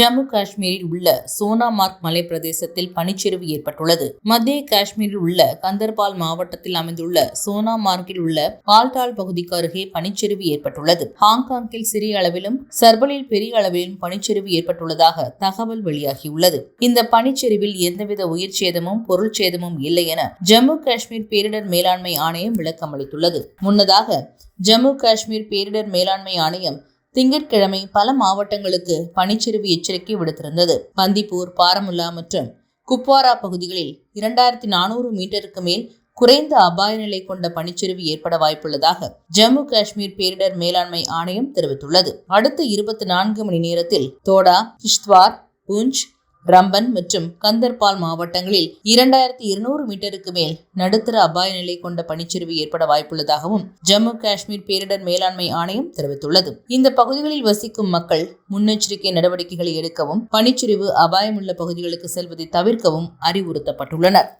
ஜம்மு காஷ்மீரில் உள்ள சோனாமார்க் மலை பிரதேசத்தில் பனிச்சரிவு ஏற்பட்டுள்ளது. மத்திய காஷ்மீரில் உள்ள கந்தர்பால் மாவட்டத்தில் அமைந்துள்ள சோனாமார்க்கில் உள்ள பால்டால் பகுதிக்கு அருகே பனிச்சரிவு ஏற்பட்டுள்ளது. ஹாங்காங்கில் சிறிய அளவிலும் சர்பலில் பெரிய அளவிலும் பனிச்சரிவு ஏற்பட்டுள்ளதாக தகவல் வெளியாகியுள்ளது. இந்த பனிச்சரிவில் எந்தவித உயிர் சேதமும் பொருள் சேதமும் இல்லை என ஜம்மு காஷ்மீர் பேரிடர் மேலாண்மை ஆணையம் விளக்கம் அளித்துள்ளது முன்னதாக ஜம்மு காஷ்மீர் பேரிடர் மேலாண்மை ஆணையம் திங்கட்கிழமை பல மாவட்டங்களுக்கு பனிச்சரிவு எச்சரிக்கை விடுத்திருந்தது. பந்திப்பூர் பாரமுல்லா மற்றும் குப்வாரா பகுதிகளில் இரண்டாயிரத்தி நானூறு மீட்டருக்கு மேல் குறைந்த அபாய நிலை கொண்ட பனிச்சரிவு ஏற்பட வாய்ப்புள்ளதாக ஜம்மு காஷ்மீர் பேரிடர் மேலாண்மை ஆணையம் தெரிவித்துள்ளது. அடுத்த இருபத்தி நான்கு மணி நேரத்தில் தோடா கிஷ்த்வார் பூஞ்ச் ரம்பன் மற்றும் கந்தர்பால் மாவட்டங்களில் இரண்டாயிரத்தி இருநூறு மீட்டருக்கு மேல் நடுத்தர அபாய நிலை கொண்ட பனிச்சரிவு ஏற்பட வாய்ப்புள்ளதாகவும் ஜம்மு காஷ்மீர் பேரிடர் மேலாண்மை ஆணையம் தெரிவித்துள்ளது. இந்த பகுதிகளில் வசிக்கும் மக்கள் முன்னெச்சரிக்கை நடவடிக்கைகளை எடுக்கவும் பனிச்சரிவு அபாயமுள்ள பகுதிகளுக்கு செல்வதை தவிர்க்கவும் அறிவுறுத்தப்பட்டுள்ளனர்.